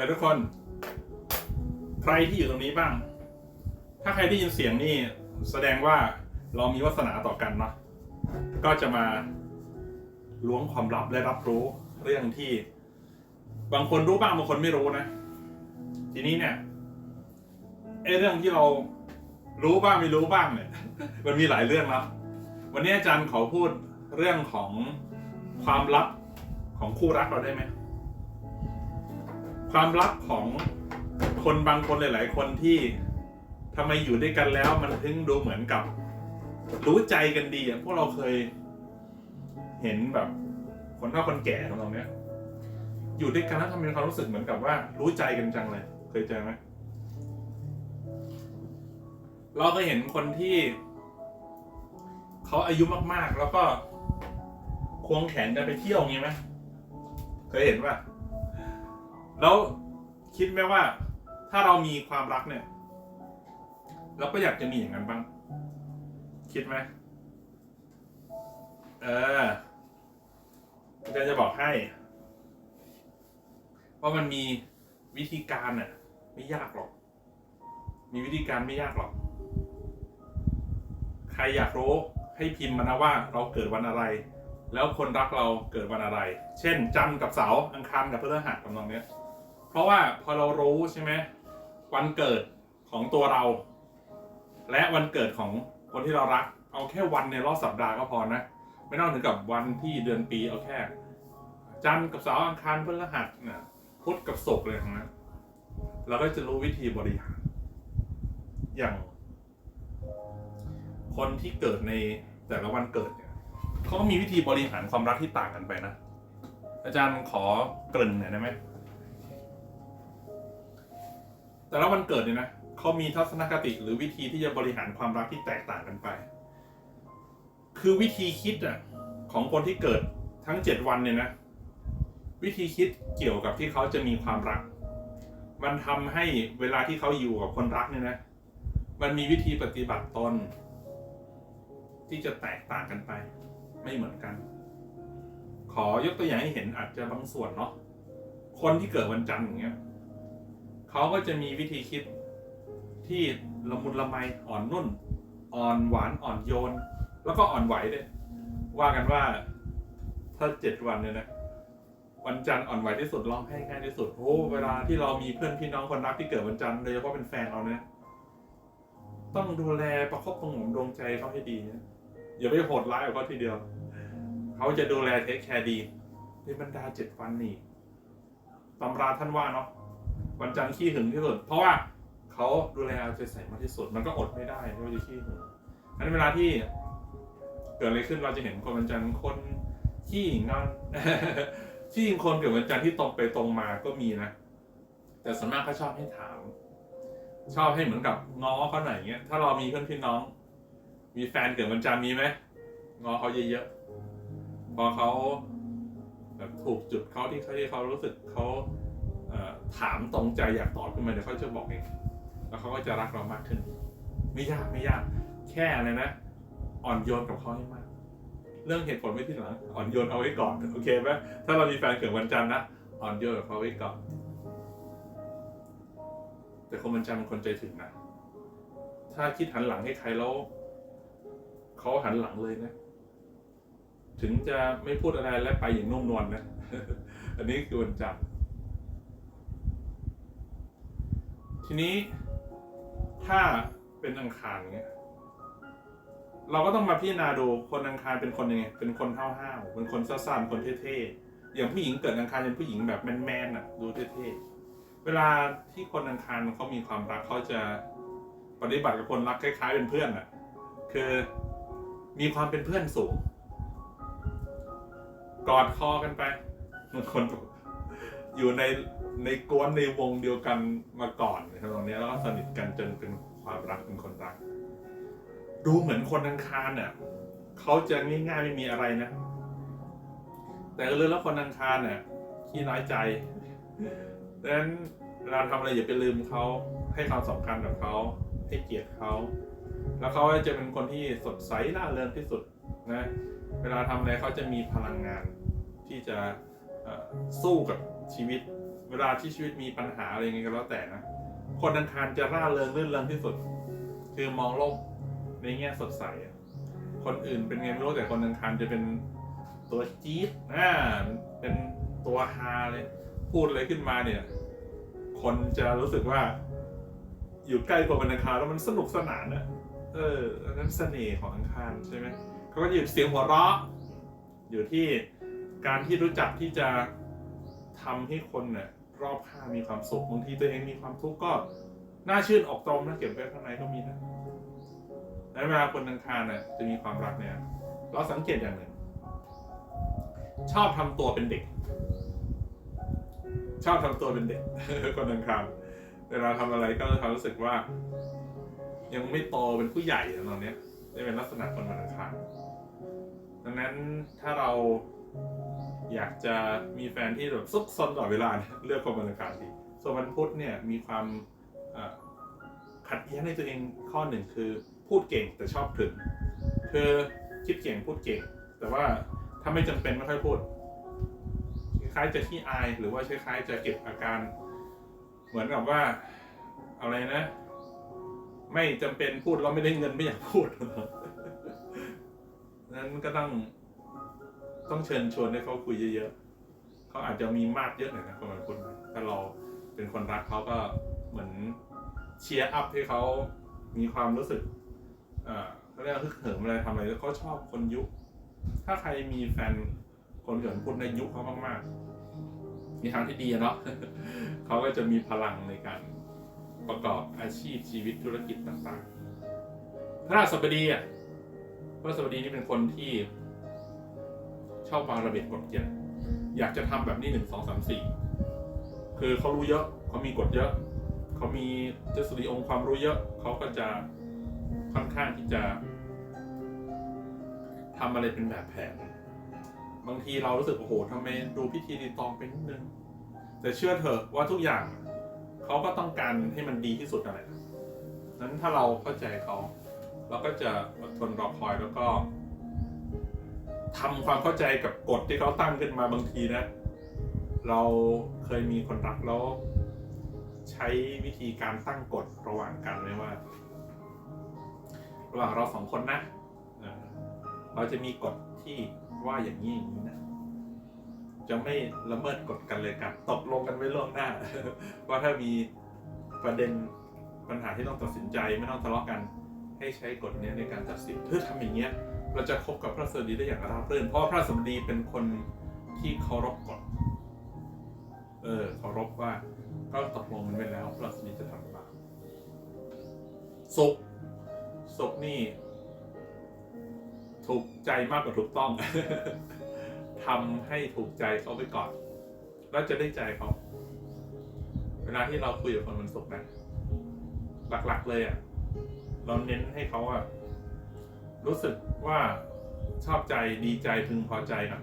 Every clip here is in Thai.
เลยทุกคน ใครที่อยู่ตรงนี้บ้าง ถ้าใครได้ยินเสียงนี่แสดงว่าเรามีวาสนาต่อกันเนาะก็จะมาล้วงความลับและรับรู้เรื่องที่ บางคนรู้บ้างบางคนไม่รู้นะ ทีนี้เนี่ยไอ้เรื่องที่เรารู้บ้างไม่รู้บ้างเนี่ย มันมีหลายเรื่องแล้ววันนี้อาจารย์ขอพูดเรื่องของความลับของคู่รักเราได้ไหม ความลับของคนบางคนหลาย ๆ คนที่ทำไมอยู่ด้วยกันแล้ว มันถึงดูเหมือนกับ รู้ใจกันดีอะพวกเราเคย เห็นแบบ คนเฒ่าคนแก่ของเราเนี้ยอยู่ด้วยกันแล้วทำไมมีความรู้สึกเหมือนกับว่า รู้ใจกันจังเลย เคยเจอไหมเราเคยเห็นคนที่เขาอายุมากๆ แล้วก็ควงแขนกันไปเที่ยวอย่างงี้ไหมเคยเห็นป่ะ แล้วคิดไหมว่า ถ้าเรามีความรักเนี่ย เราก็อยากจะมีอย่างนั้นบ้าง คิดไหมเอออาจารย์จะบอกให้ ว่ามันมีวิธีการน่ะ ไม่ยากหรอก มีวิธีการไม่ยากหรอก ใครอยากรู้ให้พิมพ์มานะว่าเราเกิดวันอะไร แล้วคนรักเราเกิดวันอะไร เช่นจันทร์กับเสาร์อังคารกับพฤหัสกำลังเนี้ย เพราะว่าพอเรารู้ใช่ไหมวันเกิดของตัวเรา และวันเกิดของคนที่เรารัก เอาแค่วันในรอบสัปดาห์ก็พอนะ ไม่ต้องถึงกับวันที่เดือนปีเอาแค่ จันทร์กับเสาร์อังคารพฤหัสนะพุธกับศุกร์เลยทั้งนั้นเราก็จะรู้วิธีบริหาร อย่าง คนที่เกิดในแต่ละวันเกิดเนี่ยเขาก็มีวิธีบริหารความรักที่ต่างกันไปนะ อาจารย์ขอเกริ่นหน่อยได้ไหม แต่ละวันเกิดเนี่ยนะเขามีทัศนคติหรือวิธีที่จะบริหารความรักที่แตกต่างกันไป คือวิธีคิดอะของคนที่เกิดทั้งเจ็ดวันเนี่ยนะ วิธีคิดเกี่ยวกับที่เขาจะมีความรัก มันทำให้เวลาที่เขาอยู่กับคนรักเนี่ยนะ มันมีวิธีปฏิบัติตนที่จะแตกต่างกันไป ไม่เหมือนกัน ขอยกตัวอย่างให้เห็นอาจจะบางส่วนเนาะคนที่เกิดวันจันทร์อย่างเงี้ย เขาก็จะมีวิธีคิดที่ละมุนละไมอ่อนนุ่น อ่อนหวานอ่อนโยน แล้วก็อ่อนไหวด้วยว่ากันว่าถ้าเจ็ดวันเนี่ยนะวันจันทร์อ่อนไหวที่สุดร้องไห้ง่ายที่สุดโอ้เวลาที่เรามีเพื่อนพี่น้องคนรักที่เกิดวันจันทร์โดยเฉพาะเป็นแฟนเราเนี่ยต้องดูแลประคบประหงมดวงใจเขาให้ดีนะอย่าไปโหดร้ายกับเขาทีเดียว เขาจะดูแลเทคแคร์ดีในบรรดาเจ็ดวันนี่ตำราท่านว่าเนาะ วันจันทร์ขี้หึงที่สุด เพราะว่าเขาดูแลเอาใจใส่มากที่สุด มันก็อดไม่ได้ที่ว่าจะขี้หึงอันนเวลาที่ เกิดอะไรขึ้นเราจะเห็นคนวันจันทร์คนขี้งอนที่จริงคนเกิดวันจันทร์ที่ตรงไปตรงมาก็มีนะ แต่ส่วนมากเขาชอบให้ถาม ชอบให้เหมือนกับง้อเขาหน่อยเงี้ย ถ้าเรามีเพื่อนพี่น้อง มีแฟนเกิดวันจันทร์มีไหมง้อเขาเยอะๆพอเขาแบบถูกจุดเขาที่เขาที่เขารู้สึกเขา ถามตรงใจอยากตอบขึ้นมาเดี๋ยวเขาจะบอกเอง แล้วเขาก็จะรักเรามากขึ้น ไม่ยากไม่ยาก แค่อะไรนะ อ่อนโยนกับเขาให้มาก เรื่องเหตุผลไม่ที่หลัง อ่อนโยนเอาไว้ก่อน โอเคไหมถ้าเรามีแฟนเกิดวันจันทร์นะ อ่อนโยนกับเขาไว้ก่อน แต่คนวันจันทร์เป็นคนใจถึงนะ ถ้าคิดหันหลังให้ใครแล้วเขาหันหลังเลยนะ ถึงจะไม่พูดอะไรและไปอย่างนุ่มนวลนะอันนี้คือวันจันทร์ ทีนี้ถ้าเป็นอังคารเงี้ยเราก็ต้องมาพิจารณาดูคนอังคารเป็นคนยังไงเป็นคนห้าวเป็นคนซ่าๆเป็นคนเท่ๆอย่างผู้หญิงเกิดอังคารเป็นผู้หญิงแบบแมนๆอะดูเท่ๆเวลาที่คนอังคารเขามีความรักเขาจะปฏิบัติกับคนรักคล้ายๆเป็นเพื่อนอะคือมีความเป็นเพื่อนสูง กอดคอกันไปบางคนอ อยู่ในในกวนในวงเดียวกันมาก่อนตรงนี้แล้วก็สนิทกันจนเป็นความรักเป็นคนรัก ดูเหมือนคนอังคารเนี่ยเขาจะง่ายๆไม่มีอะไรนะ แต่เรื่องแล้วคนอังคารเนี่ยขี้น้อยใจดังนั้นเวลาทำอะไรอย่าไปลืมเขาให้ความสำคัญกับเขาให้เกียรติเขาแล้วเขาจะเป็นคนที่สดใสร่าเริงที่สุดนะเวลาทำอะไรเขาจะมีพลังงานที่จะสู้กับ ชีวิต เวลาที่ชีวิตมีปัญหาอะไรเงี้ยก็แล้วแต่นะคนอังคารจะร่าเริงรื่นเริงที่สุด คือมองโลกในแง่สดใสอะคนอื่นเป็นไงไม่รู้แต่คนอังคารจะเป็นตัวจี๊ดอ่าเป็นตัวฮาเลยพูดอะไรขึ้นมาเนี่ย คนจะรู้สึกว่า อยู่ใกล้คนวันอังคารแล้วมันสนุกสนานนะเอออันนั้นเสน่ห์ของอังคารใช่ไหมเขาก็อยู่เสียงหัวเราะ อยู่ที่การที่รู้จักที่จะ ทำให้คนเนี่ยรอบข้างมีความสุขบางทีตัวเองมีความทุกข์ก็น่าชื่นออกตรงนะเก็บไว้ข้างในก็มีนะในเวลาคนอังคารเนี่ยจะมีความรักเนี่ยเราสังเกตอย่างหนึ่ง ชอบทำตัวเป็นเด็ก ชอบทำตัวเป็นเด็ก คนอังคารเวลาทำอะไรก็จะรู้สึกว่า ยังไม่โตเป็นผู้ใหญ่ตอนเนี้ยนี่เป็นลักษณะคนวันอังคารดังนั้นถ้าเรา อยากจะมีแฟนที่แบบซุกซนตลอดเวลาเลือกคนวันอังคารดีส่วนวันพุธเนี่ยมีความขัดแย้งในตัวเองข้อหนึ่งคือพูดเก่งแต่ชอบถึงคือคิดเก่งพูดเก่ง แต่ว่าถ้าไม่จำเป็นไม่ค่อยพูดคล้ายจะขี้อายหรือว่าคล้ายจะเก็บอาการ เหมือนกับว่าอะไรนะ ไม่จำเป็นพูดแล้วไม่ได้เงินไม่อยากพูดนั้นก็ต้อง ต้องเชิญชวนให้เขาคุยเยอะๆเขาอาจจะมีมาดเยอะหน่อยนะคนบางคนถ้าเราเป็นคนรักเขาก็เหมือนเชียร์อัพให้เขามีความรู้สึกอ่าเขาเรียกว่าฮึกเหิมอะไรทำอะไรแล้วเขาชอบคนยุค ถ้าใครมีแฟนคนเกิดพุทธในยุคเขามากๆมีทางที่ดีเนาะเขาก็จะมีพลังในการประกอบอาชีพชีวิตธุรกิจต่างๆพระราชบดีอะพระราชบดีนี่เป็นคนที่ ชอบวางระเบียบกฎเกณฑ์อยากจะทำแบบนี้หนึ่งสองสามสี่คือเขารู้เยอะเขามีกฎเยอะเขามีทฤษฎีองค์ความรู้เยอะเขาก็จะค่อนข้างที่จะทำอะไรเป็นแบบแผน บางทีเรารู้สึกโอ้โหทำไมดูพิธีรีตองไปนิดนึงแต่เชื่อเถอะว่าทุกอย่างเขาก็ต้องการให้มันดีที่สุดนั่นแหละนั้นถ้าเราเข้าใจเขาเราก็จะอดทนรอคอยแล้วก็ ทำความเข้าใจกับกฎที่เขาตั้งขึ้นมาบางทีนะ เราเคยมีคนรักแล้วใช้วิธีการตั้งกฎระหว่างกันเลยว่า ระหว่างเราสองคนนะเราจะมีกฎที่ว่าอย่างนี้อย่างนี้นะจะไม่ละเมิดกฎกันเลยกันตกลงกันไว้ล่วงหน้า ว่าถ้ามีประเด็นปัญหาที่ต้องตัดสินใจไม่ต้องทะเลาะกัน ให้ใช้กฎนี้ในการตัดสินเพื่อทำอย่างเงี้ย เราจะคบกับพระสวัสดีได้อย่างราบรื่นเพราะพระสวัสดีเป็นคนที่เคารพกฎเออเคารพว่าก็ตกลงกันไว้แล้วพระสวัสดีจะทำตามสุขสุขนี่ ถูกใจมากกว่าถูกต้องทำให้ถูกใจเขาไปก่อน แล้วจะได้ใจเขา เวลาที่เราคุยกับคนมันสุขนะ หลักๆเลยอะ่ะ เราเน้นให้เขาอะ่ะ รู้สึกว่าชอบใจดีใจพึงพอใจก่อน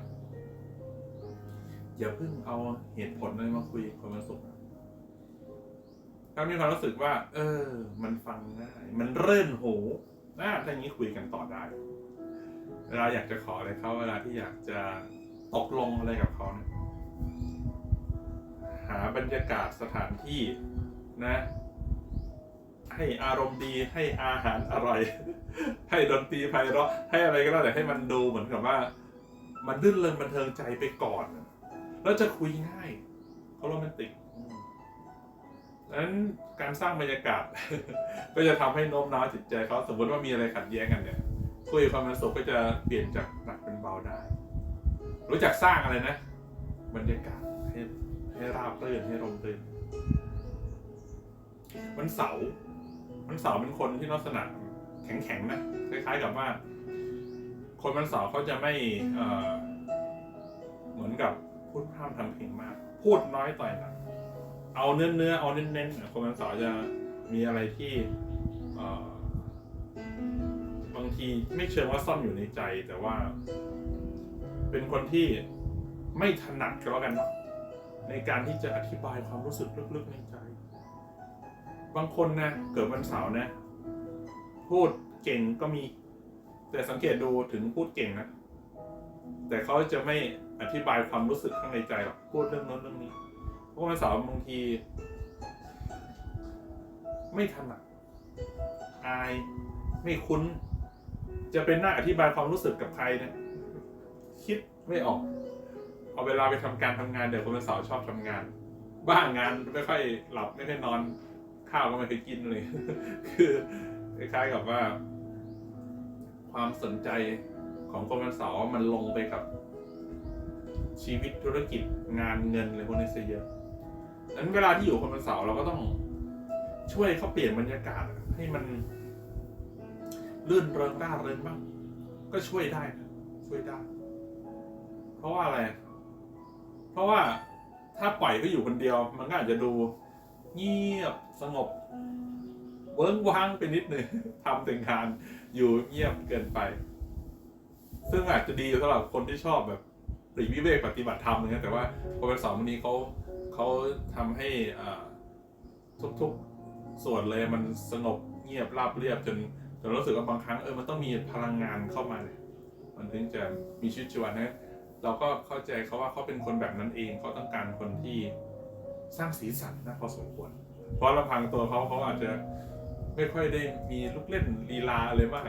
อย่าเพิ่งเอาเหตุผลอะไรมาคุยกับคนมันสุขถ้ามีความรู้สึกว่า เออ มันฟังง่ายมันเรื่นหูน่าถ้าอย่างนี้คุยกันต่อได้เวลาอยากจะขออะไรเขาเวลาที่อยากจะตกลงอะไรกับเขาเนี่ยหาบรรยากาศสถานที่นะ ให้อารมณ์ดีให้อาหารอร่อย ให้ดนตรีไพเราะให้อะไรก็ได้วแต่ให้มันดูเหมือนกับว่า มันรื่นเริงบันเทิงใจไปก่อน แล้วจะคุยง่ายเขาโรแมนติกอืมดังนั้นการสร้างบรรยากาศ ก็จะทำให้โน้มน้าวจิตใจเขาสมมติว่ามีอะไรขัดแย้งกันเนี่ยคุยความมันสุขก็จะเปลี่ยนจากหนักเป็นเบาได้ รู้จักสร้างอะไรนะ บรรยากาศให้ให้ราบรื่นให้ร่มรื่นวันเสาร์ วันเสาร์เป็นคนที่ลักษณะแข็งๆนะคล้ายๆกับว่า คนวันเสาร์เขาจะไม่เอ่อเหมือนกับพูดพร่ำทำเพลงมาก พูดน้อยต่อยหนักเอาเนื้อเนื้อเอาเน้นๆคนวันเสาร์จะมีอะไรที่เอ่อบางทีไม่เชิงว่าซ่อนอยู่ในใจ แต่ว่า เป็นคนที่ไม่ถนัดก็แล้วกันเนาะในการที่จะอธิบายความรู้สึกลึกๆในใจ บางคนนะเกิดวันเสาร์นะ พูดเก่งก็มี แต่สังเกตดูถึงพูดเก่งนะ แต่เขาจะไม่อธิบายความรู้สึกข้างในใจหรอกพูดเรื่องโน้นเรื่องนี้พวกมันสาวบางที ไม่ถนัดอายไม่คุ้น จะเป็นหน้าอธิบายความรู้สึกกับใครเนี่ยคิดไม่ออก เอาเวลาไปทำการทำงานเดี๋ยวคนเป็นสาวชอบทำงาน บ้างงานไม่ค่อยหลับไม่ค่อยนอน ข้าวก็ไม่เคยกินเลย คือคล้ายๆกับว่า ความสนใจของคนเป็นสาวมันลงไปกับชีวิตธุรกิจงานเงินอะไรพวกนี้ซะเยอะดังนั้นเวลาที่อยู่คนเป็นสาวเราก็ต้องช่วยเขาเปลี่ยนบรรยากาศให้มันลื่นเริงร่าเริงบ้าง ก็ช่วยได้นะช่วยได้ เพราะว่าอะไร เพราะว่าถ้าปล่อยเขาอยู่คนเดียว มันก็อาจจะดูเงียบ สงบ เวิ้งว้างไปนิดหนึ่งทำถึงงานอยู่เงียบเกินไป ซึ่งอาจจะดีสำหรับคนที่ชอบแบบปลีกวิเวกปฏิบัติธรรมอย่างเงี้ยแต่ว่าพอเป็นสอนวันนี้เขาเขาทำให้อ่าทุกๆส่วนเลยมันสงบเงียบราบเรียบจนจนรู้สึกว่าบางครั้งเออมันต้องมีพลังงานเข้ามาเนี่ยมันถึงจะมีชีวิตชีวานะเราก็เข้าใจเขาว่าเขาเป็นคนแบบนั้นเองเขาต้องการคนที่สร้างสีสันนะพอสมควร เพราะลำพังตัวเขาเขาอาจจะไม่ค่อยได้มีลูกเล่นลีลาอะไรมาก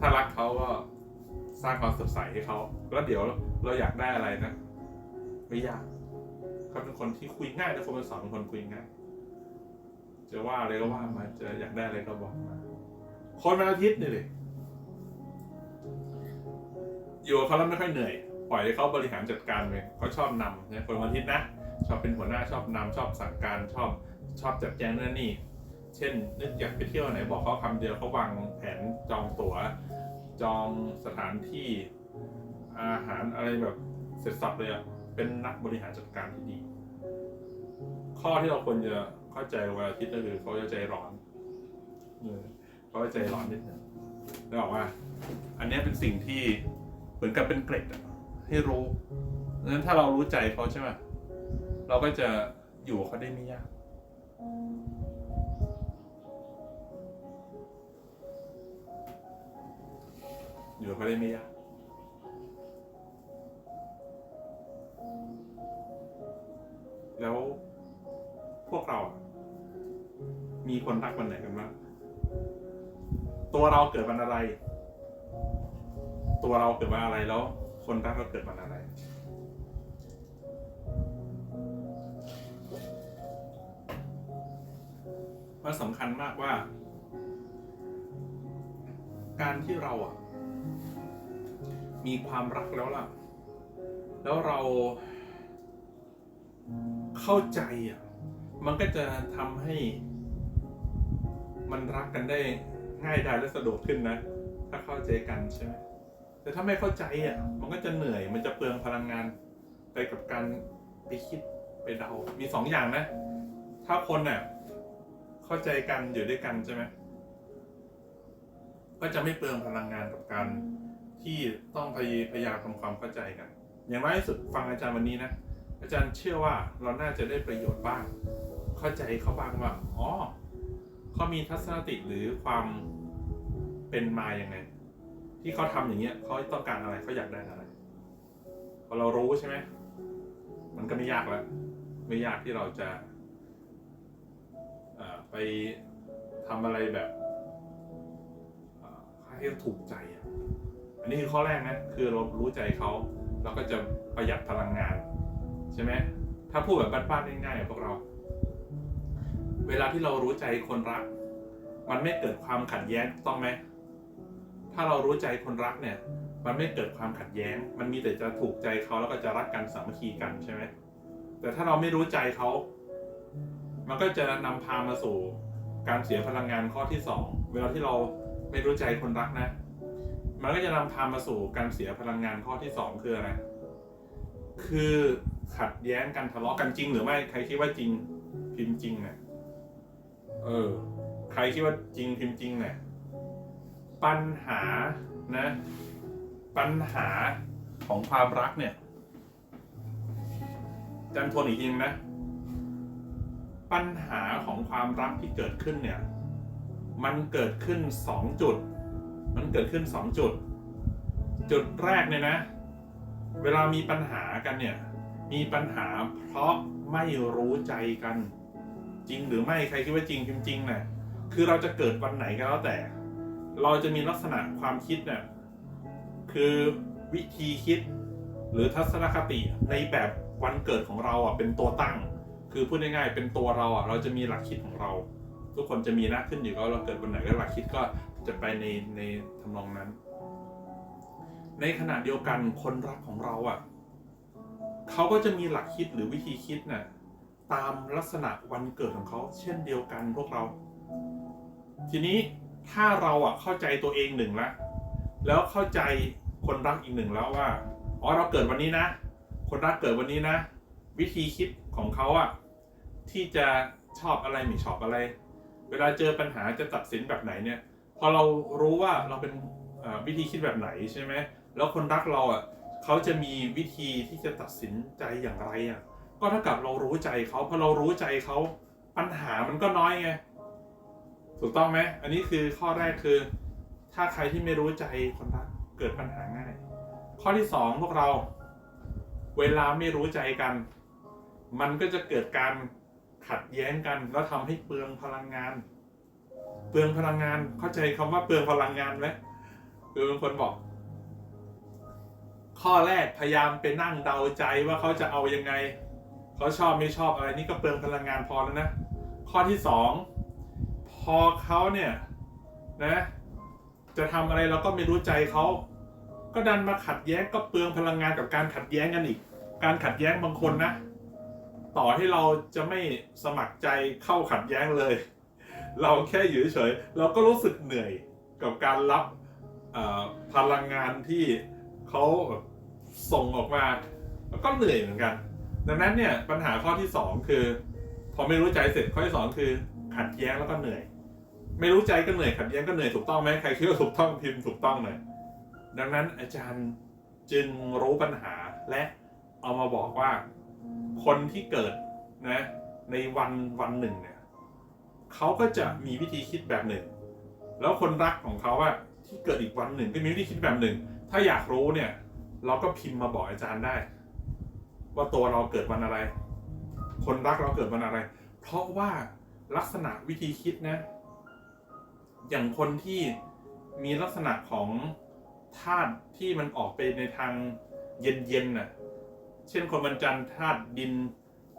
ถ้ารักเขาก็สร้างความสดใสให้เขาแล้วเดี๋ยวเราอยากได้อะไรนะไม่ยากเขาเป็นคนที่คุยง่ายนะคนเป็นสอนเป็นคนคุยง่ายจะว่าอะไรก็ว่ามาจะอยากได้อะไรก็บอกมาคนวันอาทิตย์นี่เลยอยู่กับเขาแล้วไม่ค่อยเหนื่อย ปล่อยให้เขาบริหารจัดการไปเขาชอบนำเนี่ยคนวันอาทิตย์นะ ชอบเป็นหัวหน้าชอบนำชอบสั่งการชอบชอบจัดแจงนั่นนี่ เช่น นึกอยากไปเที่ยวไหนบอกเขาคำเดียวเขาวางแผนจองตั๋ว จองสถานที่อาหารอะไรแบบเสร็จสับเลยอะเป็นนักบริหารจัดการที่ดี ข้อที่เราควรจะเข้าใจวันอาทิตย์ก็คือเขาจะใจร้อนเขาจะใจร้อนนิดนึงแล้วบอกว่า อันนี้เป็นสิ่งที่เหมือนกับเป็นเกร็ดให้รู้ดังนั้นถ้าเรารู้ใจเขาใช่ไหม เราก็จะอยู่กับเขาได้ไม่ยากอยู่กับเขาได้ไม่ยากแล้วพวกเรา มีคนรักวันไหนกันบ้างตัวเราเกิดวันอะไร ตัวเราเกิดวันอะไรแล้ว คนรักเราเกิดวันอะไร มันสำคัญมากว่า การที่เราอะ มีความรักแล้วล่ะ แล้วเราเข้าใจอะ มันก็จะทำให้ มันรักกันได้ง่ายดายและสะดวกขึ้นนะ ถ้าเข้าใจกันใช่ไหมแต่ถ้าไม่เข้าใจอะ มันก็จะเหนื่อย มันจะเปลืองพลังงานไปกับการไปคิดไปเดา มีสองอย่างนะ ถ้าคนเนี่ย เข้าใจกันอยู่ด้วยกันใช่ไหมก็จะไม่เปลืองพลังงานกับการที่ต้องพยพยายามทำความเข้าใจกัน อย่างน้อยที่สุดฟังอาจารย์วันนี้นะอาจารย์เชื่อว่าเราน่าจะได้ประโยชน์บ้าง เข้าใจเขาบ้างว่าอ๋อเขามีทัศนคติหรือความเป็นมาอย่างไง ที่เขาทำอย่างเงี้ยเขาต้องการอะไรเขาอยากได้อะไรพอเรารู้ใช่ไหมมันก็ไม่ยากแล้วไม่ยากที่เราจะเอ่อ ไปทำอะไรแบบให้ถูกใจอะอันนี้คือข้อแรกนะคือเรารู้ใจเขาเราก็จะประหยัดพลังงาน ใช่ไหมถ้าพูดแบบบ้านๆง่ายๆพวกเรา เวลาที่เรารู้ใจคนรัก มันไม่เกิดความขัดแย้งต้องไหมถ้าเรารู้ใจคนรักเนี่ย มันไม่เกิดความขัดแย้ง มันมีแต่จะถูกใจเขาแล้วก็จะรักกันสามัคคีกันใช่ไหมแต่ถ้าเราไม่รู้ใจเขา มันก็จะนำพามาสู่การเสียพลังงานข้อที่สองเวลาที่เราไม่รู้ใจคนรักนะ มันก็จะนำพามาสู่การเสียพลังงานข้อที่สองคืออะไร คือขัดแย้งกันทะเลาะกันจริง หรือไม่ใครคิดว่าจริงพิมพ์จริงเนี่ยเออ ใครคิดว่าจริงพิมพ์จริงเนี่ยปัญหานะ ปัญหาของความรักเนี่ยจำทวนอีกทีนึงนะ ปัญหาของความรักที่เกิดขึ้นเนี่ย มันเกิดขึ้นสองจุด มันเกิดขึ้นสองจุด จุดแรกเนี่ยนะ เวลามีปัญหากันเนี่ย มีปัญหาเพราะไม่รู้ใจกัน จริงหรือไม่ใครคิดว่าจริงจริงๆนะคือเราจะเกิดวันไหนก็แล้วแต่ เราจะมีลักษณะความคิดเนี่ยคือวิธีคิดหรือทัศนคติในแบบวันเกิดของเราอะเป็นตัวตั้ง คือพูดง่ายๆเป็นตัวเราอะเราจะมีหลักคิดของเรา ทุกคนจะมีนะขึ้นอยู่กับเราเกิดวันไหนก็หลักคิดก็จะไปในในทำนองนั้น ในขณะเดียวกันคนรักของเราอะเขาก็จะมีหลักคิดหรือวิธีคิดน่ะตามลักษณะวันเกิดของเขาเช่นเดียวกันพวกเรา ทีนี้ถ้าเราอะเข้าใจตัวเองหนึ่งละแล้วเข้าใจคนรักอีกหนึ่งแล้วว่าอ๋อเราเกิดวันนี้นะ คนรักเกิดวันนี้นะ วิธีคิดของเขาอะ ที่จะชอบอะไรไม่ชอบอะไร เวลาเจอปัญหาจะตัดสินแบบไหนเนี่ย พอเรารู้ว่าเราเป็นวิธีคิดแบบไหนใช่ไหมแล้วคนรักเราอะเขาจะมีวิธีที่จะตัดสินใจอย่างไรอะก็เท่ากับเรารู้ใจเขาพอเรารู้ใจเขาปัญหามันก็น้อยไงถูกต้องไหมอันนี้คือข้อแรกคือ ถ้าใครที่ไม่รู้ใจคนรักเกิดปัญหาง่าย ข้อที่สองพวกเรา เวลาไม่รู้ใจกัน มันก็จะเกิดการ ขัดแย้งกันแล้วทำให้เปลืองพลังงาน เปลืองพลังงานเข้าใจคำว่าเปลืองพลังงานไหมคือบางคนบอก ข้อแรกพยายามไปนั่งเดาใจว่าเขาจะเอายังไงเขาชอบไม่ชอบอะไรนี่ก็เปลืองพลังงานพอแล้วนะข้อที่สองพอเขาเนี่ยนะ จะทำอะไรเราก็ไม่รู้ใจเขาก็ดันมาขัดแย้งก็เปลืองพลังงานกับการขัดแย้งกันอีก การขัดแย้งบางคนนะ ต่อให้เราจะไม่สมัครใจเข้าขัดแย้งเลย เราแค่อยู่เฉยเราก็รู้สึกเหนื่อยกับการรับพลังงานที่เขาส่งออกมาแล้วก็เหนื่อยเหมือนกัน ดังนั้นเนี่ยปัญหาข้อที่สองคือ พอไม่รู้ใจเสร็จข้อที่สองคือ ขัดแย้งแล้วก็เหนื่อย ไม่รู้ใจก็เหนื่อยขัดแย้งก็เหนื่อยถูกต้องไหมใครคิดว่าถูกต้องพิมพ์ถูกต้องหน่อยดังนั้นอาจารย์จึงรู้ปัญหาและเอามาบอกว่า คนที่เกิดนะในวันวันหนึ่งเนี่ยเขาก็จะมีวิธีคิดแบบหนึ่ง แล้วคนรักของเขาอะที่เกิดอีกวันหนึ่งก็มีวิธีคิดแบบหนึ่ง ถ้าอยากรู้เนี่ย เราก็พิมพ์มาบอกอาจารย์ได้ ว่าตัวเราเกิดวันอะไร คนรักเราเกิดวันอะไร เพราะว่าลักษณะวิธีคิดนะ อย่างคนที่มีลักษณะของธาตุที่มันออกไปในทางเย็นๆน่ะ เช่นคนวันจันทร์ธาตุดิน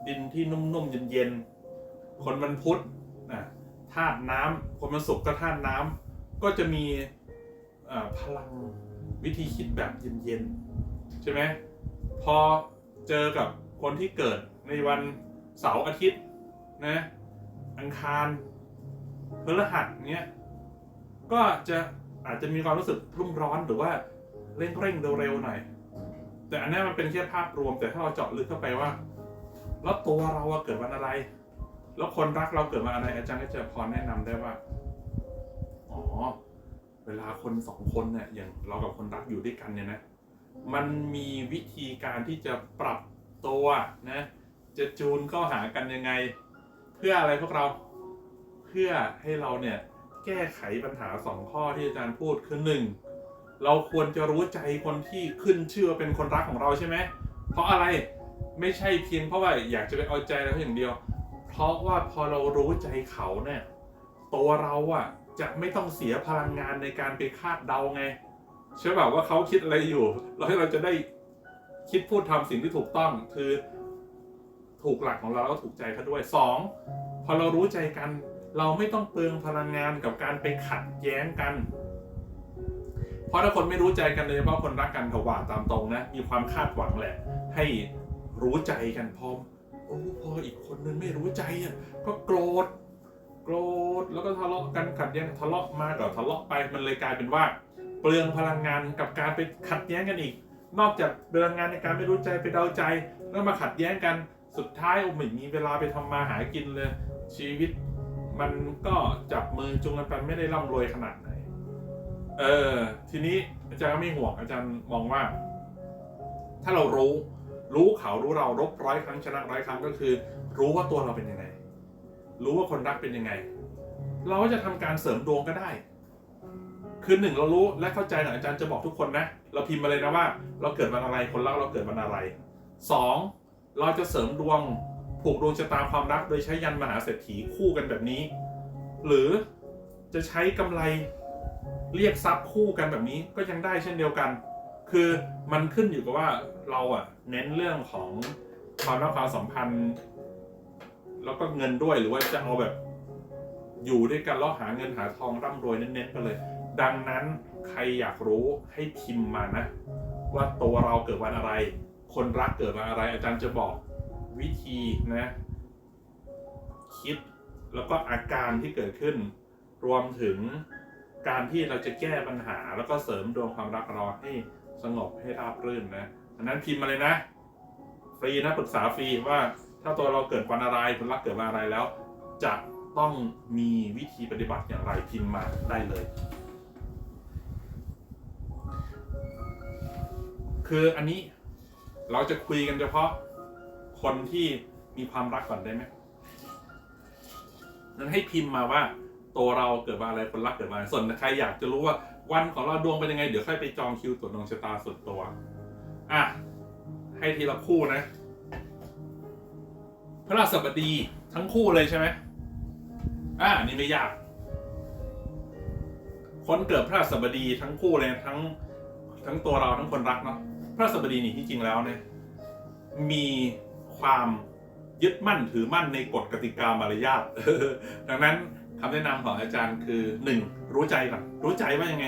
ดินที่นุ่มๆเย็นๆคนวันพุธนะธาตุน้ำคนวันศุกร์ก็ธาตุน้ำก็จะมีพลังวิธีคิดแบบเย็นๆใช่ไหมพอเจอกับคนที่เกิดในวันเสาร์อาทิตย์นะอังคารพฤหัสเนี้ยก็จะอาจจะมีความรู้สึกรุ่มร้อนหรือว่าเร่งเร่งเร็วๆหน่อย แต่อันนี้มันเป็นแค่ภาพรวมแต่ถ้าเราเจาะลึกเข้าไปว่า แล้วตัวเราเกิดวันอะไร แล้วคนรักเราเกิดวันอะไร อาจารย์ก็จะพอแนะนำได้ว่า อ๋อ เวลาคนสองคนเนี่ยอย่างเรากับคนรักอยู่ด้วยกันเนี่ยนะ มันมีวิธีการที่จะปรับตัวนะ จะจูนเข้าหากันยังไง เพื่ออะไรพวกเรา เพื่อให้เราเนี่ยแก้ไขปัญหาสองข้อที่อาจารย์พูดคือหนึ่ง เราควรจะรู้ใจคนที่ขึ้นชื่อเป็นคนรักของเราใช่ไหม เพราะอะไรไม่ใช่เพียงเพราะว่าอยากจะไปเอาใจเราอย่างเดียว เพราะว่าพอเรารู้ใจเขาเนี่ยตัวเราอะจะไม่ต้องเสียพลังงานในการไปคาดเดาไงใช่แบบว่าเขาคิดอะไรอยู่เราให้เราจะได้คิดพูดทำสิ่งที่ถูกต้องคือถูกหลักของเราแล้วถูกใจเขาด้วยสองพอเรารู้ใจกัน เราไม่ต้องเปลืองพลังงานกับการไปขัดแย้งกัน ราะถ้าคนไม่รู้ใจกันเลยว่าะคนรักกันถว่าตามตรงนะ มีความคาดหวังแหละ ให้รู้ใจกันพอโอ้พออีกคนนึงไม่รู้ใจอะก็โกรธโกรธแล้วก็ทะเลาะกันขัดแย้งทะเลาะมากกว่าทะเลาะไปมันเลยกลายเป็นว่า เปลืองพลังงานกับการไปขัดแย้งกันอีก นอกจากเปลืองงานในการไม่รู้ใจไปเดาใจ แล้วมาขัดแย้งกันสุดท้ายโอ้ไม่มีเวลาไปทำมาหากินเลยชีวิต มันก็จับมือจุงกันไปไม่ได้ร่ำรวยขนาด เออ ทีนี้อาจารย์ก็ไม่ห่วงอาจารย์มองว่า ถ้าเรารู้ รู้เขารู้เรารบร้อยครั้งชนะร้อยครั้งก็คือ รู้ว่าตัวเราเป็นยังไง รู้ว่าคนรักเป็นยังไง เราก็จะทำการเสริมดวงก็ได้ คือหนึ่งเรารู้และเข้าใจหน่อยอาจารย์จะบอกทุกคนนะ เราพิมพ์มาเลยนะว่า เราเกิดวันอะไรคนรักเราเกิดวันอะไรสองเราจะเสริมดวงผูกดวงชะตาความรักโดยใช้ยันมหาเศรษฐีคู่กันแบบนี้ หรือจะใช้กำไร เรียกทรัพย์คู่กันแบบนี้ก็ยังได้เช่นเดียวกัน คือมันขึ้นอยู่กับว่าเราอะเน้นเรื่องของความรักความสัมพันธ์ แล้วก็เงินด้วยหรือว่าจะเอาแบบอยู่ด้วยกันแล้วหาเงินหาทองร่ำรวยเน้นๆไปเลย ดังนั้นใครอยากรู้ให้พิมพ์มานะ ว่าตัวเราเกิดวันอะไร คนรักเกิดวันอะไร อาจารย์จะบอกวิธีนะ คิดแล้วก็อาการที่เกิดขึ้น รวมถึง การที่เราจะแก้ปัญหาแล้วก็เสริมดวงความรักเราให้สงบให้ราบรื่นนะอันนั้นพิมพ์มาเลยนะ ฟรีนะปรึกษาฟรีว่าถ้าตัวเราเกิดวันอะไรคนรักเกิดวันอะไรแล้ว จะต้องมีวิธีปฏิบัติอย่างไรพิมพ์มาได้เลย คืออันนี้เราจะคุยกันเฉพาะคนที่มีความรักก่อนได้ไหมนั้นให้พิมพ์มาว่า ตัวเราเกิดมาอะไรคนรักเกิดมาอะไรส่วนใครอยากจะรู้ว่าวันของเราดวงเป็นยังไง เดี๋ยวค่อยไปจองคิวตรวจดวงชะตาส่วนตัว อะ ให้ทีละคู่นะ พระราชบดีทั้งคู่เลยใช่ไหมอะนนี่ไม่ยาก คนเกิดพระราชบดีทั้งคู่เลยทั้ง ทั้งตัวเราทั้งคนรักเนาะพระราชบดีนี่ที่จริงแล้วเนี่ยมีความยึดมั่นถือมั่นในกฎกติกามารยาทดังนั้น คำแนะนำของอาจารย์คือหนึ่งรู้ใจก่อนรู้ใจว่ายังไง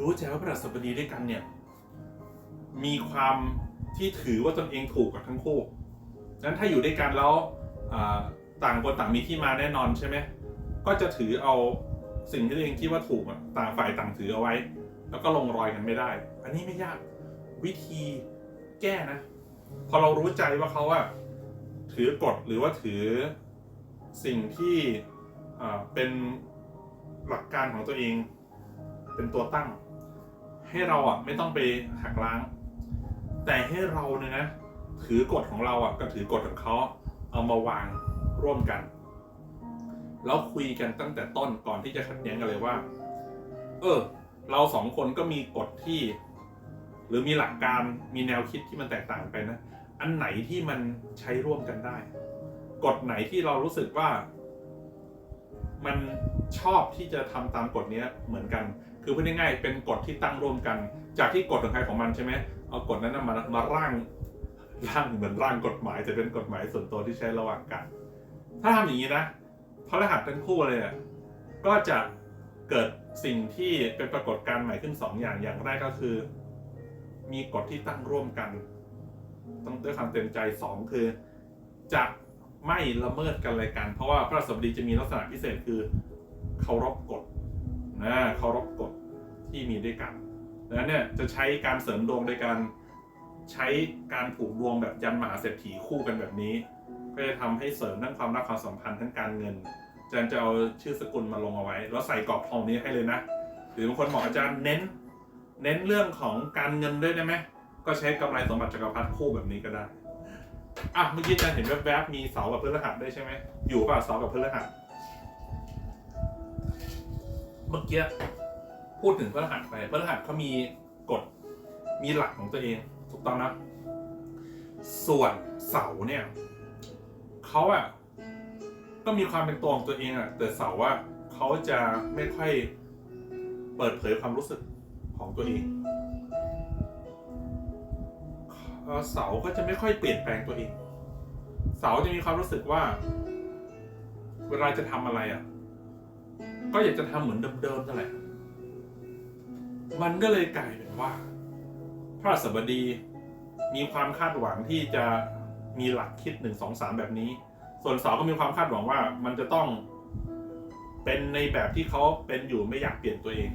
รู้ใจว่าพระราชบดีด้วยกันเนี่ย มีความที่ถือว่าตนเองถูกกับทั้งคู่นั้นถ้าอยู่ด้วยกันแล้วต่างคนต่างมีที่มาแน่นอนใช่ไหมก็จะถือเอาสิ่งที่ตัวเองคิดว่าถูกอะต่างฝ่ายต่างถือเอาไว้ แล้วก็ลงรอยกันไม่ได้ อันนี้ไม่ยากวิธีแก้นะ พอเรารู้ใจว่าเขาอะถือกฎหรือว่าถือสิ่งที่ เป็นหลักการของตัวเอง เป็นตัวตั้ง ให้เราอะไม่ต้องไปหักล้าง แต่ให้เราเนี่ยนะถือกฎของเราอะกับถือกฎของเขาเอามาวางร่วมกัน แล้วคุยกันตั้งแต่ต้นก่อนที่จะขัดแย้งกันเลยว่า เออ เราสองคนก็มีกฎที่ หรือมีหลักการมีแนวคิดที่มันแตกต่างไปนะ อันไหนที่มันใช้ร่วมกันได้ กฎไหนที่เรารู้สึกว่า มันชอบที่จะทำตามกฎนี้เหมือนกัน คือพูดง่ายๆเป็นกฎที่ตั้งร่วมกัน จากที่กฎของใครของมันใช่ไหมเอากฎนั้นนะมามาร่างร่างเหมือนร่างกฎหมายแต่เป็นกฎหมายส่วนตัวที่ใช้ระหว่างกัน ถ้าทำอย่างนี้นะพระรหัสทั้งคู่เลยอะก็จะเกิดสิ่งที่เป็นปรากฏการณ์ใหม่ขึ้นสองอย่างอย่างแรกก็คือ มีกฎที่ตั้งร่วมกัน ต้องด้วยความเต็มใจสองคือจะ ไม่ละเมิดกันอะไรกัน เพราะว่าพระสบดีจะมีลักษณะพิเศษคือเคารพกฎนะเคารพกฎที่มีด้วยกันนั้นเนี่ยจะใช้การเสริมดวงโดยการใช้การผูกดวงแบบยันมหาเศรษฐีคู่กันแบบนี้ ก็จะทำให้เสริมทั้งความรักความสัมพันธ์ทั้งการเงินอาจารย์จะเอาชื่อสกุลมาลงเอาไว้ แล้วใส่กรอบทองนี้ให้เลยนะ หรือบางคนบออาจารย์เน้น เน้นเรื่องของการเงินด้วยได้ไหมก็ใช้กำไรสมบัติจักรพรรดิคู่แบบนี้ก็ได้ อะเมื่อกี้อาจารย์เห็นแวบๆมีเสากับพฤหัสด้วยใช่ไหมอยู่ป่ะเสากับพฤหัสเมื่อกี้พูดถึงพฤหัสไปพฤหัสเขามีกฎมีหลักของตัวเองถูกต้องนะ ส่วนเสาเนี่ยเขาอะก็มีความเป็นตัวของตัวเองอะแต่เสาว่าเขาจะไม่ค่อยเปิดเผยความรู้สึกของตัวเองเอ่อเสาก็จะไม่ค่อยเปลี่ยนแปลงตัวเอง เสาจะมีความรู้สึกว่า เวลาจะทำอะไรอะ ก็อยากจะทำเหมือนเดิมๆนั่นแหละ มันก็เลยกลายเป็นว่า พระสบดีมีความคาดหวังที่จะมีหลักคิดหนึ่งสองสามแบบนี้ ส่วนเสาก็มีความคาดหวังว่า มันจะต้องเป็นในแบบที่เขาเป็นอยู่ไม่อยากเปลี่ยนตัวเอง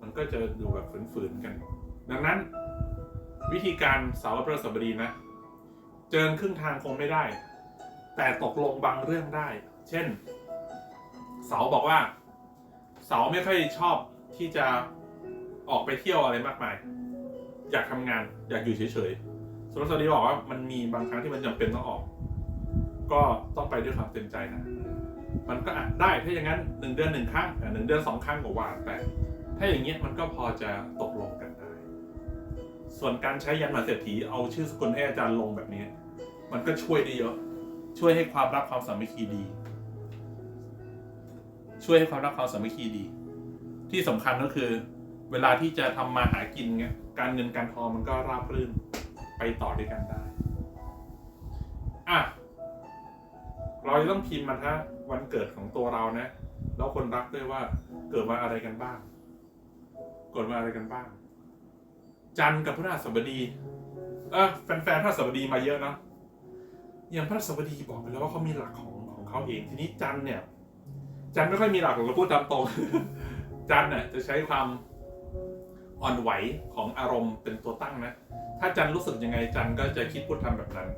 มันก็จะดูแบบฝืนๆกัน ดังนั้น วิธีการเสากับพระสบดีนะ เจินครึ่งทางคงไม่ได้ แต่ตกลงบางเรื่องได้ เช่น เสาบอกว่า เสาไม่ค่อยชอบที่จะออกไปเที่ยวอะไรมากมาย อยากทำงานอยากอยู่เฉยๆส่วนสดีบอกว่ามันมีบางครั้งที่มันจำเป็นต้องออก ก็ต้องไปด้วยความเต็มใจนะมันก็อได้ถ้าอย่างนั้นหนึ่งเดือนหนึ่งครั้งหนึ่งเดือนสองครั้งก็ว่าแต่ ถ้าอย่างเงี้ยมันก็พอจะตกลง ส่วนการใช้ยันมหาเศรษฐีเอาชื่อสกุลให้อาจารย์ลงแบบนี้ มันก็ช่วยได้เยอะ ช่วยให้ความรักความสามัคคีดี ช่วยให้ความรักความสามัคคีดี ที่สำคัญก็คือ เวลาที่จะทำมาหากินเงี้ยการเงินการทองมันก็ราบรื่นไปต่อด้วยกันได้อะเราจะต้องพิมพ์มาถ้าวันเกิดของตัวเรานะ แล้วคนรักด้วยว่าเกิดมาอะไรกันบ้าง เกิดมาอะไรกันบ้าง จันทร์กับพฤหัสบดีเออแฟนๆพฤหัสบดีมาเยอะนะอย่างพฤหัสบดีบอกไปแล้วว่าเขามีหลักของของเขาเอง ทีนี้จันทร์เนี่ย จันทร์ไม่ค่อยมีหลักหรอกเราพูดตามตรงจันทร์เนี่ยจะใช้ความอ่อนไหวของอารมณ์เป็นตัวตั้งนะ ถ้าจันทร์รู้สึกยังไงจันทร์ก็จะคิดพูดทำแบบนั้น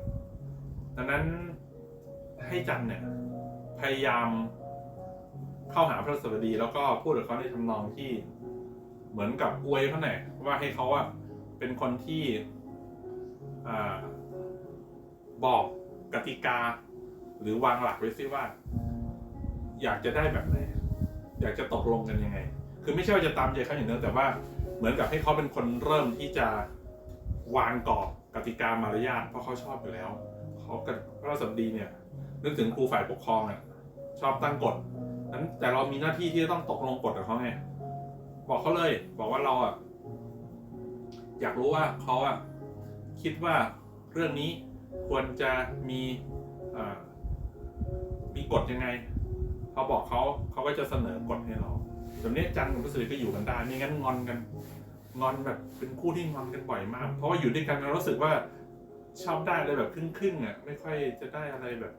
ดังนั้นให้จันทร์เนี่ยพยายามเข้าหาพระสวัสดี แล้วก็พูดกับเขาในทำนองที่เหมือนกับอวยเขาหน่อยว่าให้เขาอะ เป็นคนที่อบอกกติกา หรือวางหลักไว้ซิว่า อยากจะได้แบบไหน อยากจะตกลงกันยังไง คือไม่ใช่ว่าจะตามใจเขาอย่างเดียวแต่ว่าเหมือนกับให้เขาเป็นคนเริ่มที่จะวางกรอบกติกามารยาทเพราะเขาชอบอยู่แล้วเขากับพระสัมดีเนี่ยนึกถึงครูฝ่ายปกครองอะชอบตั้งกฎนั้นแต่เรามีหน้าที่ที่จะต้องตกลงกฎกับเขาไงบอกเขาเลย บอกว่าเราอะ อยากรู้ว่าเขาอะคิดว่าเรื่องนี้ควรจะมีมีกฎยังไงพอบอกเขาเขาก็จะเสนอกฎให้เราแบบนี้จันกับพฤษฎีก็อยู่กันได้ไม่งั้นงอนกันงอนแบบเป็นคู่ที่งอนกันบ่อยมาก เพราะว่าอยู่ด้วยกันเรารู้สึกว่าชอบได้อะไรแบบครึ่งๆอะไม่ค่อยจะได้อะไรแบบ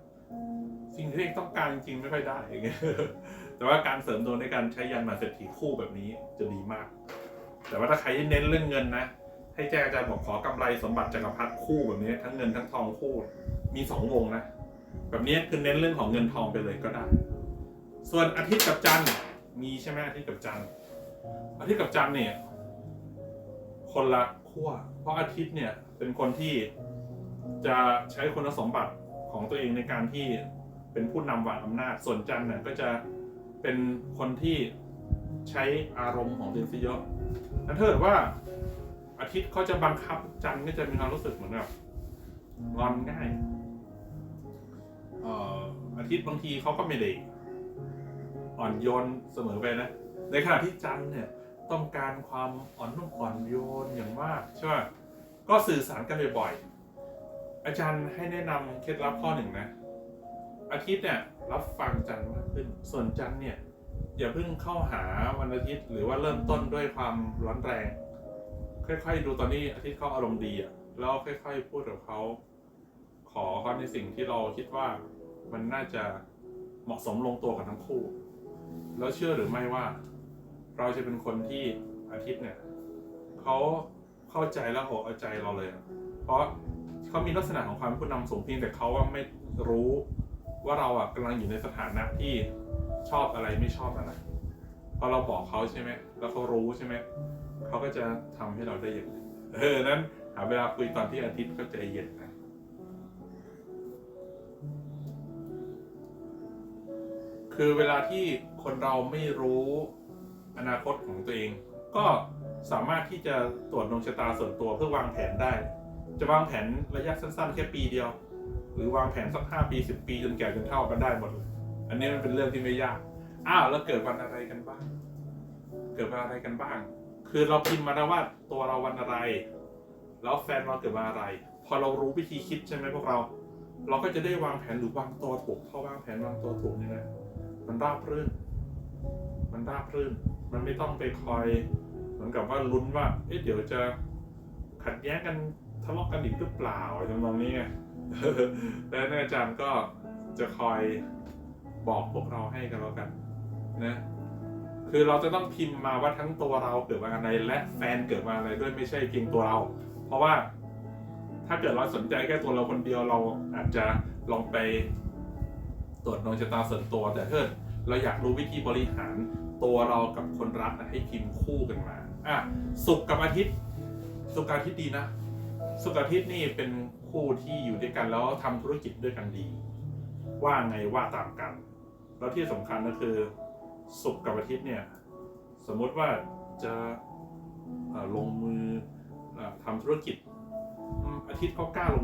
สิ่งที่เองต้องการจริงๆไม่ค่อยได้อย่างเงี้ยแต่ว่าการเสริมดวงในการใช้ยันมาเศรษฐีคู่แบบนี้จะดีมาก แต่ว่าถ้าใครเน้นเรื่องเงินนะ ให้แจ้งอาจารย์บอกขอกำไรสมบัติจักรพรรดิคู่แบบนี้ ทั้งเงินทั้งทองคู่ มีสองวงนะ แบบนี้คือเน้นเรื่องของเงินทองไปเลยก็ได้ ส่วนอาทิตย์กับจันทร์มีใช่ไหมอาทิตย์กับจันทร์อาทิตย์กับจันทร์เนี่ย คนละขั้วเพราะอาทิตย์เนี่ยเป็นคนที่จะใช้คุณสมบัติของตัวเองในการที่เป็นผู้นำวางอำนาจ ส่วนจันทร์เนี่ยก็จะเป็นคนที่ใช้อารมณ์ของตัวเองซะเยอะแล้วถ้าเกิดว่า อาทิตย์เขาจะบังคับจันทร์ก็จะมีความรู้สึกเหมือนแบบงอนง่ายเอ่ออาทิตย์บางทีเขาก็ไม่ได้อ่อนโยนเสมอไปนะ ในขณะที่จันทร์เนี่ยต้องการความอ่อนนุ่มอ่อนโยนอย่างมากใช่ไหมก็สื่อสารกันบ่อยๆอาจารย์ให้แนะนำเคล็ดลับข้อหนึ่งนะ อาทิตย์เนี่ยรับฟังจันทร์มากขึ้น ส่วนจันทร์เนี่ยอย่าเพิ่งเข้าหาวันอาทิตย์ หรือว่าเริ่มต้นด้วยความร้อนแรง ค่อยๆดูตอนนี้อาทิตย์เขาอารมณ์ดีอะแล้วค่อยๆพูดกับเขาขอเขาในสิ่งที่เราคิดว่ามันน่าจะเหมาะสมลงตัวกับทั้งคู่ แล้วเชื่อหรือไม่ว่า เราจะเป็นคนที่อาทิตย์เนี่ยเขาเข้าใจและหัวเอาใจเราเลยเพราะเขามีลักษณะของความเป็นผู้นำสูงเพียงแต่เขาว่าไม่รู้ว่าเราอะกำลังอยู่ในสถานะที่ชอบอะไรไม่ชอบอะไรพอเราบอกเขาใช่ไหมแล้วเขารู้ใช่ไหม เขาก็จะทำให้เราได้อย่างนั้นเออนั้นหาเวลาคุยตอนที่อาทิตย์ก็ใจเย็นนะคือเวลาที่คนเราไม่รู้อนาคตของตัวเอง ก็สามารถที่จะตรวจดวงชะตาส่วนตัวเพื่อวางแผนได้ จะวางแผนระยะสั้นๆ แค่ปีเดียว หรือวางแผนสักห้าปีสิบปีจนแก่จนเฒ่ากันได้หมดเลยอันนี้มันเป็นเรื่องที่ไม่ยาก อ้าวแล้วเกิดวันอะไรกันบ้าง เกิดวันอะไรกันบ้าง คือเราพิมพ์มาแล้วว่าตัวเราวันอะไร แล้วแฟนเราเกิดวันอะไร พอเรารู้วิธีคิดใช่ไหมพวกเรา เราก็จะได้วางแผนหรือวางตัวถูกพอวางแผนวางตัวถูกเนี่ยนะมันราบรื่น มันราบรื่น มันไม่ต้องไปคอย เหมือนกับว่าลุ้นว่าเอ๊ะเดี๋ยวจะขัดแย้งกันทะเลาะกันอีกหรือเปล่าอะไรทำนองนี้ไงแล้วอาจารย์ก็จะคอยบอกพวกเราให้กันแล้วกันนะ คือเราจะต้องพิมพ์มาว่าทั้งตัวเราเกิดมาอะไรและแฟนเกิดมาอะไรด้วยไม่ใช่เพียงตัวเรา เพราะว่าถ้าเกิดเราสนใจแค่ตัวเราคนเดียวเราอาจจะลองไปตรวจดวงชะตาส่วนตัว แต่ถ้าเกิดเราอยากรู้วิธีบริหารตัวเรากับคนรักให้พิมพ์คู่กันมาอะศุกร์กับอาทิตย์ศุกร์กับอาทิตย์ดีนะสุขอาทิตย์นี่เป็นคู่ที่อยู่ด้วยกันแล้วทำธุรกิจด้วยกันดี ว่าไงว่าตามกัน แล้วที่สำคัญก็คือ ศุกร์กับอาทิตย์เนี่ยสมมติว่าจะลงมือทำธุรกิจอืมอาทิตย์เขากล้าลง